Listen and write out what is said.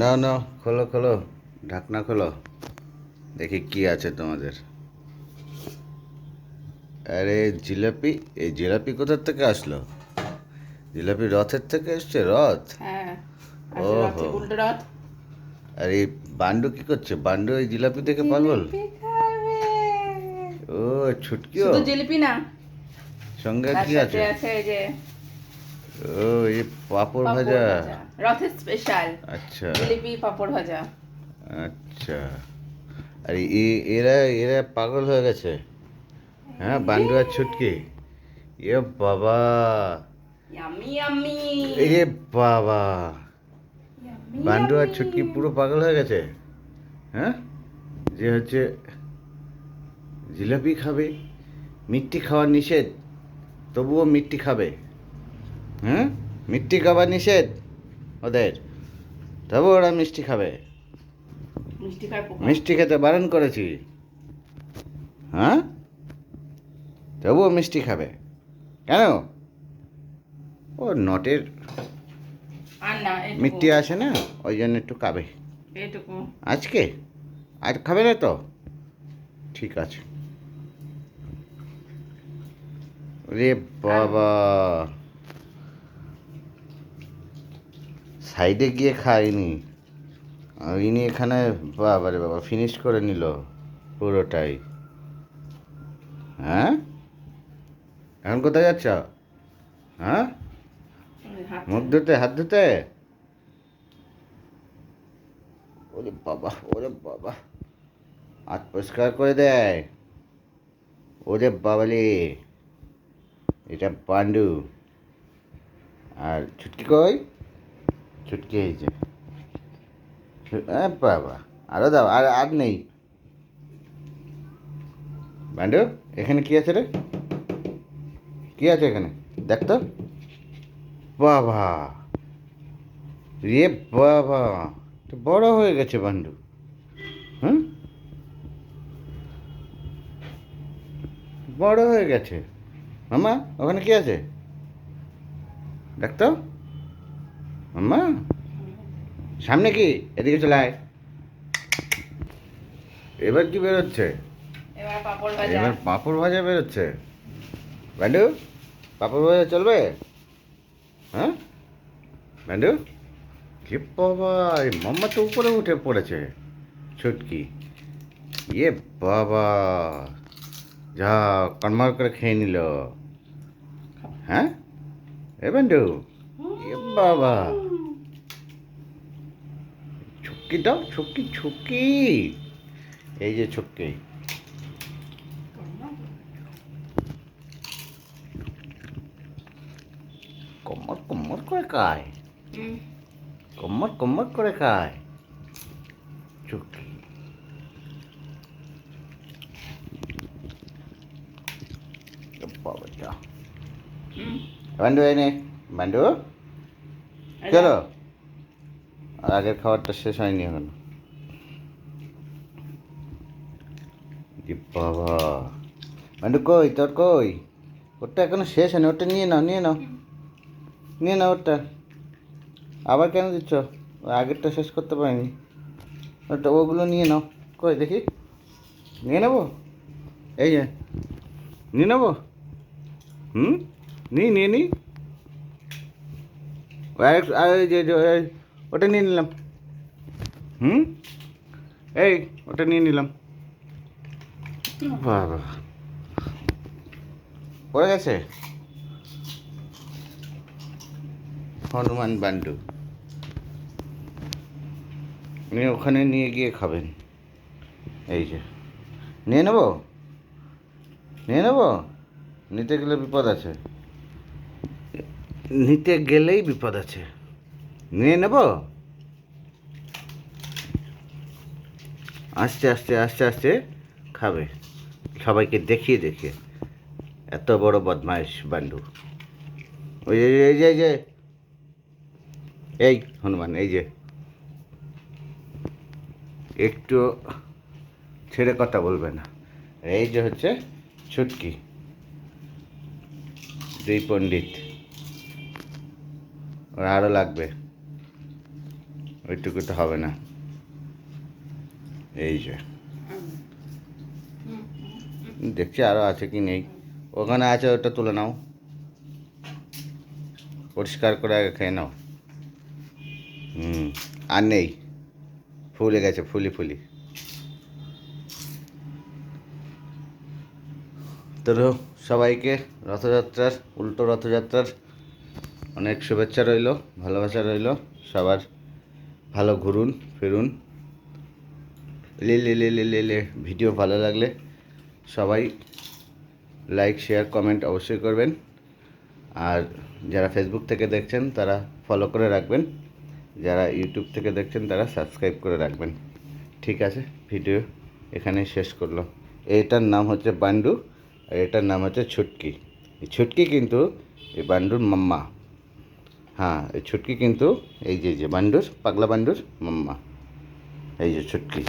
নাও না খোলো খোলো ঢাকনা খোলো। দেখি কি আছে তোমাদের। আরে জিলাপি এই জিলাপি কোথার থেকে আসলো? জিলাপি রথের থেকে এসছে রথ? হ্যাঁ ওহো। আর বান্ডু কি করছে? বান্ডু এই জিলাপি দেখে পাগল? ও ছুটকিও? জিলিপি না। সঙ্গে কি আছে? আছে এই যে ও এই পাঁপড় ভাজা। রথের স্পেশাল আচ্ছা। জিলিপি পাপড় ভাজা। আচ্ছা। আর এ- এরা এরা পাগল হয়ে গেছে। হ্যাঁ বান্ডু আর ছুটকি। এ বাবা। ইয়ামি ইয়ামি এ বাবা। বান্ডু আর ছুটকি পুরো পাগল হয়ে গেছে। হ্যাঁ? যে হচ্ছে জিলাপি খাবে মিষ্টি খাওয়ার নিষেধ তবুও মিষ্টি খাবে। হ্যাঁ মিষ্টি খাবার নিষেধ? ওদের। তবু ওরা মিষ্টি খাবে। মিষ্টি খেতে বারণ করেছি। হ্যাঁ? তবুও মিষ্টি খাবে। কেন? ও নটের আর। মিষ্টি আসে না ওই জন্য একটু খাবে। আজকে? আজ খাবে না তো? ঠিক আছে। রে বাবা। সাইডে গিয়ে আর ইনি এখানে বাবা রে বাবা ফিনিশ করে নিল পুরোটাই। হ্যাঁ? এখন কোথায় যাচ্ছ? হ্যাঁ? মুখ ধুতে, হাত ধুতে? ওরে বাবা ওরে বাবা। হাত পরিষ্কার করে দেয়। ওরে বাবালে এটা পাণ্ডু আর ছুটকি কই? ছুটকি যে বাবা। আরও দাও, আর আর নেই। পান্ডু এখানে কি আছে রে? কি আছে এখানে? দেখ তো। বাবা। রে বাবা, তো বড় হয়ে গেছে বান্ডু। হুম? বড় হয়ে গেছে। মামা, ওখানে কি আছে? দেখতো মামা সামনে কি? এদিকে চলে আয়। এবার কি বেরোচ্ছে? এবার পাপড় ভাজা। বেরোচ্ছে। বান্ডু পাঁপড় ভাজা চলবে? হ্যাঁ? বান্ডু কি বাবা এই মাম্মা তো উপরে উঠে পড়েছে। ছুটকি। ইয়ে বাবা যা কনমার করে খেয়ে নিল। হ্যাঁ? এ ইয়ে বাবা। ছুটকি দাও ছুটকি ছুটকি এই যে ছুটকি কম্মর কম্মর করে খায়। হুম। কম্মর কম্মর করে খায়। চুকি বাবাটা। বান্ডু এনে বান্ডু চলো আগের খাবারটা শেষ হয়নি এখন। বাবা। বান্ডু কই তোর কই? ওটা এখনও শেষ হয়নি ওটা নিয়ে নাও নিয়ে নাও। নিয়ে নাও ওটা আবার কেন দিচ্ছ? আগেরটা শেষ করতে পারিনি। ওটা ওগুলো নিয়ে নাও। কই দেখি। নিয়ে নেব? এই যে। নিয়ে নেব? হুম? নি নিয়ে নি ওই আরেক- আর এই যে যে এই, ওটা নিয়ে নিলাম। হুম? এই, ওটা নিয়ে নিলাম। বাবা। পড়ে গেছে? হনুমান বান্ডু। নিয়ে ওখানে নিয়ে গিয়ে খাবেন। এই যে। নিয়ে নেব? নিয়ে নেব? নিতে গেলে বিপদ আছে। নিতে গেলেই বিপদ আছে। নিয়ে নেব? আস্তে আস্তে আস্তে আস্তে খাবে। সবাইকে দেখিয়ে দেখিয়ে এত বড় বদমাইশ বান্ডু ওই যে এই যে এই যে। এই, হনুমান, এই যে। একটু ছেড়ে কথা বলবে না। এই যে হচ্ছে ছুটকি। দুই পণ্ডিত। আরও লাগবে। ওইটুকু তো হবে না। এই যে। দেখছি আরও আছে কি নেই। ওখানে আছে, ওটা তুলে নাও। পরিষ্কার করে আগে খেয়ে নাও। হুম, আর নেই। ফুলে গেছে, ফুলি ফুলি। তো সবাইকে রথযাত্রার, উল্টো রথযাত্রার অনেক শুভেচ্ছা রইল, ভালোবাসা রইল, সবার ভালো ঘুরুন, ফিরুন। লে লে লে লে লে ভিডিও ভালো লাগলে সবাই লাইক, শেয়ার, কমেন্ট অবশ্যই করবেন। আর যারা ফেসবুক থেকে দেখছেন, তারা ফলো করে রাখবেন। যারা ইউটিউব থেকে দেখছেন, তারা সাবস্ক্রাইব করে রাখবেন। ঠিক আছে, ভিডিও এখানে শেষ করল। এটার নাম হচ্ছে বান্ডু, আর এটার নাম হচ্ছে ছুটকি। ছুটকি কিন্তু এই বান্ডুর মাম্মা। হ্যাঁ এই ছুটকি কিন্তু এই যে যে বান্ডুর পাগলা বান্ডুর মাম্মা। এই যে ছুটকি।